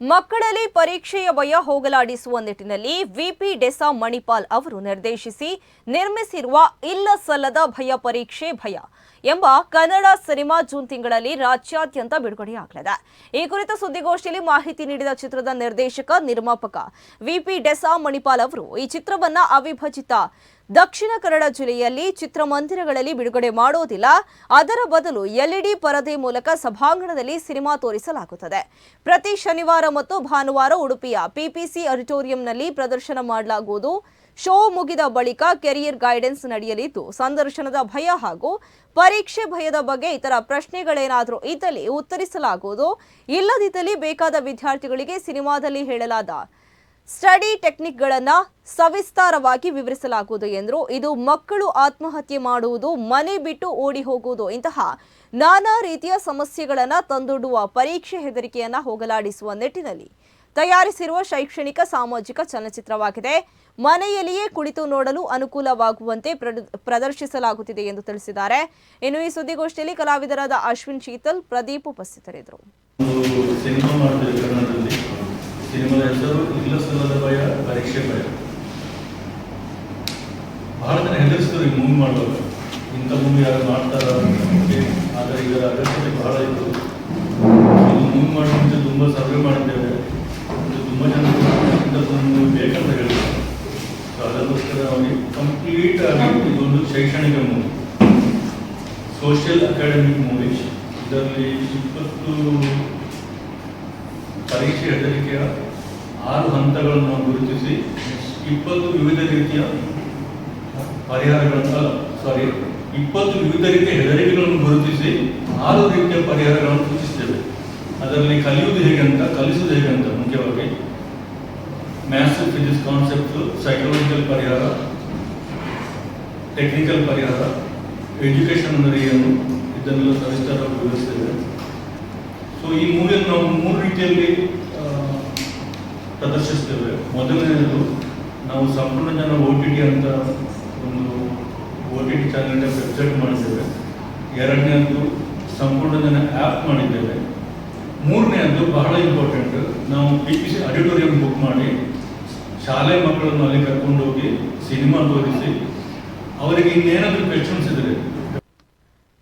ಮಕ್ಕಳಲ್ಲಿ ಪರೀಕ್ಷೆಯ ಭಯ ಹೋಗಲಾಡಿಸುವ ನಿಟ್ಟಿನಲ್ಲಿ ವಿಪಿ ಡೆಸಾ ಮಣಿಪಾಲ್ ಅವರು ನಿರ್ದೇಶಿಸಿ, ನಿರ್ಮಿಸಿರುವ ಇಲ್ಲ ಸಲ್ಲದ ಭಯ ಪರೀಕ್ಷೆ ಭಯ ಎಂಬ ಕನ್ನಡ ಸಿನಿಮಾ ಜೂನ್ ತಿಂಗಳಲ್ಲಿ ರಾಜ್ಯಾದ್ಯಂತ ಬಿಡುಗಡೆಯಾಗಲಿದೆ. ಈ ಕುರಿತ ಸುದ್ದಿಗೋಷ್ಠಿಯಲ್ಲಿ ಮಾಹಿತಿ ನೀಡಿದ ಚಿತ್ರದ ನಿರ್ದೇಶಕ, ನಿರ್ಮಾಪಕ ವಿಪಿ ಡೆಸಾ ಮಣಿಪಾಲ್ ಅವರು ಈ ಚಿತ್ರವನ್ನ ಅವಿಭಜಿತ ದಕ್ಷಿಣ ಕನ್ನಡ ಜಿಲ್ಲೆಯಲ್ಲಿ ಚಿತ್ರಮಂದಿರಗಳಲ್ಲಿ ಬಿಡುಗಡೆ ಮಾಡೋದಿಲ್ಲ. ಅದರ ಬದಲು ಎಲ್ಇಡಿ ಪರದೆ ಮೂಲಕ ಸಭಾಂಗಣದಲ್ಲಿ ಸಿನಿಮಾ ತೋರಿಸಲಾಗುತ್ತದೆ. ಪ್ರತಿ ಶನಿವಾರ ಮತ್ತು ಭಾನುವಾರ ಉಡುಪಿಯ ಪಿಪಿಸಿ ಆಡಿಟೋರಿಯಂನಲ್ಲಿ ಪ್ರದರ್ಶನ ಮಾಡಲಾಗುವುದು. ಶೋ ಮುಗಿದ ಬಳಿಕ ಕೆರಿಯರ್ ಗೈಡೆನ್ಸ್ ನಡೆಯಲಿದ್ದು, ಸಂದರ್ಶನದ ಭಯ ಹಾಗೂ ಪರೀಕ್ಷೆ ಭಯದ ಬಗ್ಗೆ ಇತರ ಪ್ರಶ್ನೆಗಳೇನಾದರೂ ಇದ್ದಲ್ಲಿ ಉತ್ತರಿಸಲಾಗುವುದು. ಇಲ್ಲದಿದ್ದಲ್ಲಿ ಬೇಕಾದ ವಿದ್ಯಾರ್ಥಿಗಳಿಗೆ ಸಿನಿಮಾದಲ್ಲಿ ಹೇಳಲಾದ ಸ್ಟಡಿ ಟೆಕ್ನಿಕ್ಗಳನ್ನು ಸವಿಸ್ತಾರವಾಗಿ ವಿವರಿಸಲಾಗುವುದು ಎಂದರು. ಇದು ಮಕ್ಕಳು ಆತ್ಮಹತ್ಯೆ ಮಾಡುವುದು, ಮನೆ ಬಿಟ್ಟು ಓಡಿ ಹೋಗುವುದು ಇಂತಹ ನಾನಾ ರೀತಿಯ ಸಮಸ್ಯೆಗಳನ್ನು ತಂದೊಡ್ಡುವ ಪರೀಕ್ಷೆ ಹೆದರಿಕೆಯನ್ನು ಹೋಗಲಾಡಿಸುವ ನಿಟ್ಟಿನಲ್ಲಿ ತಯಾರಿಸಿರುವ ಶೈಕ್ಷಣಿಕ ಸಾಮಾಜಿಕ ಚಲನಚಿತ್ರವಾಗಿದೆ. ಮನೆಯಲ್ಲಿಯೇ ಕುಳಿತು ನೋಡಲು ಅನುಕೂಲವಾಗುವಂತೆ ಪ್ರದರ್ಶಿಸಲಾಗುತ್ತಿದೆ ಎಂದು ತಿಳಿಸಿದ್ದಾರೆ. ಇನ್ನು ಈ ಸುದ್ದಿಗೋಷ್ಠಿಯಲ್ಲಿ ಕಲಾವಿದರಾದ ಅಶ್ವಿನ್ ಶೀತಲ್, ಪ್ರದೀಪ್ ಉಪಸ್ಥಿತರಿದ್ದರು. ಇಲ್ಲ ಸಲ್ಲದ ಭಯ, ಪರೀಕ್ಷೆ ಭಯ. ಬಹಳ ಜನ ಹೆದರಿಸಿದ್ರು ಈ ಮೂವಿ ಮಾಡುವಾಗ ಇಂಥ ಮೂವಿ ಯಾರು ಮಾಡ್ತಾರ ಆದರೆ ಇದರ ಅಗತ್ಯತೆ ಬಹಳ ಇತ್ತು. ಇದು ಮೂವಿ ಮಾಡೋ ಮುಂಚೆ ತುಂಬ ಸರ್ವೆ ಮಾಡಿದ್ದೇವೆ. ಇದು ತುಂಬ ಜನ ಮೂವಿ ಬೇಕಂತ ಹೇಳಿದ್ರು. ಸೊ ಅದಕ್ಕೋಸ್ಕರ ಅವನಿಗೆ ಕಂಪ್ಲೀಟ್ ಆಗಿ ಇದೊಂದು ಶೈಕ್ಷಣಿಕ ಮೂವಿ. ಸೋಷಿಯಲ್ ಅಕಾಡೆಮಿಕ್ ಮೂವಿ ಇದರಲ್ಲಿ ಇಪ್ಪತ್ತು ಪರೀಕ್ಷೆ ಹೆದರಿಕೆಯ ಆರು ಹಂತಗಳನ್ನು ಗುರುತಿಸಿ ಇಪ್ಪತ್ತು ವಿವಿಧ ರೀತಿಯ ಪರಿಹಾರಗಳನ್ನು ಸಾರಿ ಇಪ್ಪತ್ತು ವಿವಿಧ ರೀತಿಯ ಹೆದರಿಕೆಗಳನ್ನು ಗುರುತಿಸಿ ಆರು ರೀತಿಯ ಪರಿಹಾರಗಳನ್ನು ಸೂಚಿಸುತ್ತೇವೆ. ಅದರಲ್ಲಿ ಕಲಿಯುವುದು ಹೇಗೆ ಅಂತ, ಕಲಿಸುವುದು ಹೇಗೆ ಅಂತ ಮುಖ್ಯವಾಗಿ ಮ್ಯಾಥ್ಸ್ ಫಿಸಿಕ್ಸ್ ಕಾನ್ಸೆಪ್ಟ್ ಸೈಕಲಾಜಿಕಲ್ ಪರಿಹಾರ ಟೆಕ್ನಿಕಲ್ ಪರಿಹಾರ ಎಜುಕೇಶನ್ ಅಂದರೆ ಏನು, ಇದನ್ನೆಲ್ಲ ಸವಿಸ್ತಾರವಾಗಿ ವಿವರಿಸ್ತೇವೆ. ಸೊ ಈ ಮೂವಿಯನ್ನು ನಾವು ಮೂರು ರೀತಿಯಲ್ಲಿ ಪ್ರದರ್ಶಿಸ್ತೇವೆ ಮೊದಲನೇದು ನಾವು ಸಂಪೂರ್ಣ ಜನ ಓ ಟಿ ಟಿ ಅಂತ ಒಂದು ಓ ಟಿ ಟಿ ಚಾನಲ್ನ ವೆಬ್ಸೈಟ್ ಮಾಡಿದ್ದೇವೆ. ಎರಡನೇದು ಸಂಪೂರ್ಣ ಜನ ಆ್ಯಪ್ ಮಾಡಿದ್ದೇವೆ. ಮೂರನೇದು ಬಹಳ ಇಂಪಾರ್ಟೆಂಟ್ ನಾವು P P C auditorium book ಮಾಡಿ, ಶಾಲೆ ಮಕ್ಕಳನ್ನು ಅಲ್ಲಿ ಕರ್ಕೊಂಡು ಹೋಗಿ ಸಿನಿಮಾ ತೋರಿಸಿ, ಅವರಿಗೆ ಇನ್ನೇನಾದರೂ ಕ್ವೆಶನ್ಸ್ ಇದ್ರೆ